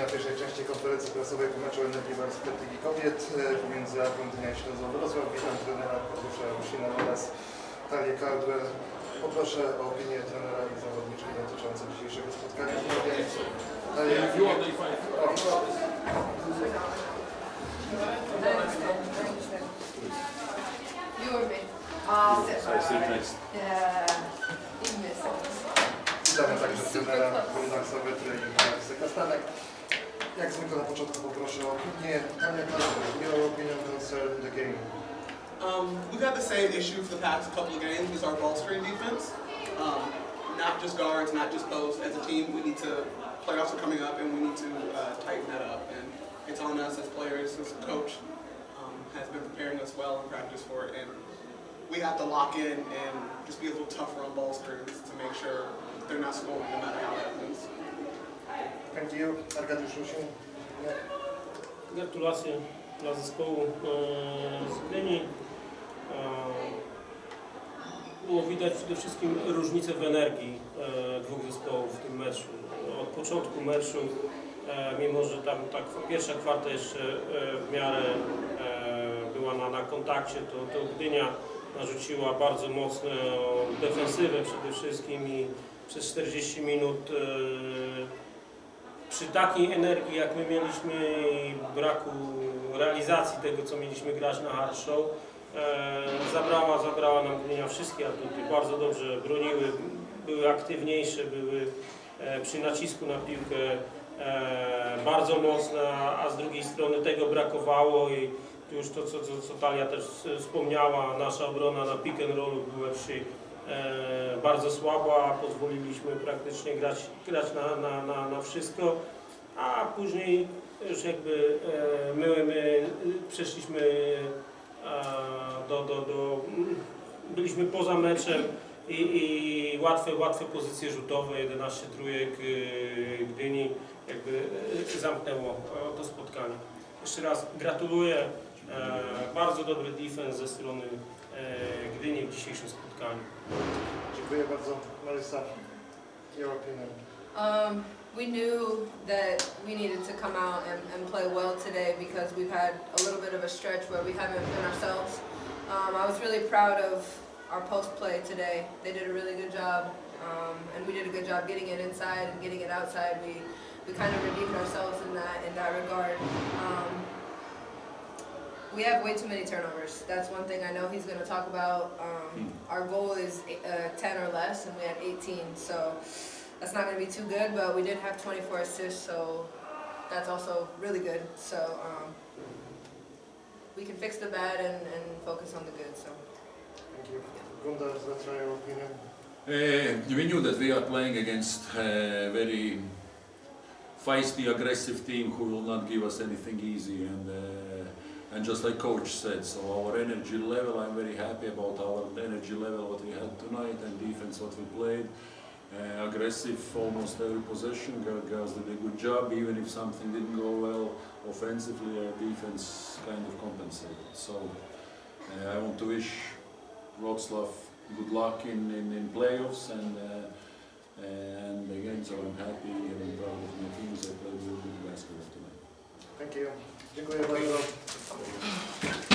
na pierwszej części konferencji prasowej meczu Energii Ligi Kobiet e, pomiędzy Argentyną i Ślązą Wrocław. Witam trenera Kordusza Rusina oraz Talię Caldwell. Poproszę o opinię trenera i zawodniczki dotyczące dzisiejszego spotkania. Talia, You or me? I'll sit right. next. Yeah. Witamy także trenera relaksowy, trening Marcy Kastanek. Jak zwykle na początku poproszę o opinię. The game. Um, we've had the same issue for the past couple of games with our ball screen defense. Um, not just guards, not just posts. As a team, we need to, playoffs are coming up and we need to uh, tighten that up. And it's on us as players, as a coach um, has been preparing us well in practice for it. And we have to lock in and just be a little tougher on ball screens to make sure they're not scoring no matter how that happens. Thank you. Arkadiusz Rusin. Nie? Gratulacje dla zespołu e, z Gdyni. E, Było widać przede wszystkim różnicę w energii e, dwóch zespołów w tym meczu. Od początku meczu, mimo że tam tak pierwsza kwarta jeszcze w miarę była na, na kontakcie, to, to Gdynia narzuciła bardzo mocno defensywę przede wszystkim i przez 40 minut przy takiej energii, jak my mieliśmy braku realizacji tego, co mieliśmy grać na hard show, e, zabrała, zabrała nam Gdynia wszystkie atuty. Bardzo dobrze broniły, były aktywniejsze, były e, przy nacisku na piłkę e, bardzo mocne, a z drugiej strony tego brakowało i już to, co, co, co Talia też wspomniała, nasza obrona na pick and rollu była e, bardzo słaba, pozwoliliśmy praktycznie grać, grać na, na, na, na wszystko, a później już jakby e, my, my przeszliśmy e, do, do, do, byliśmy poza meczem i, i łatwe, łatwe pozycje rzutowe, 11 trójek e, Gdyni jakby e, zamknęło e, to spotkanie. Jeszcze raz gratuluję, e, bardzo dobry defense ze strony e, Gdyni w dzisiejszym spotkaniu. Dziękuję bardzo. Marysa, your opinion. Um, we knew that we needed to come out and, and play well today because we've had a little bit of a stretch where we haven't been ourselves. Um, I was really proud of our post play today. They did a really good job, um, and we did a good job getting it inside and getting it outside. We we kind of redeemed ourselves in that in that regard. Um, we have way too many turnovers. That's one thing I know he's going to talk about. Um, our goal is uh, 10 or less, and we had 18. So that's not going to be too good, but we did have 24 assists, so that's also really good. So um, we can fix the bad and, and focus on the good. So Thank you. Gunda, that's your opinion. Uh, we knew that we are playing against a very feisty, aggressive team who will not give us anything easy. And uh, and just like coach said, so our energy level, I'm very happy about our energy level what we had tonight and defense what we played. Uh, aggressive almost every possession. Girls did a good job, even if something didn't go well offensively. Our defense kind of compensated. So uh, I want to wish Wroclaw good luck in, in, in playoffs and uh, and again so I'm happy and proud of my teams that played really good basketball tonight. Thank you. Dziękuję bardzo.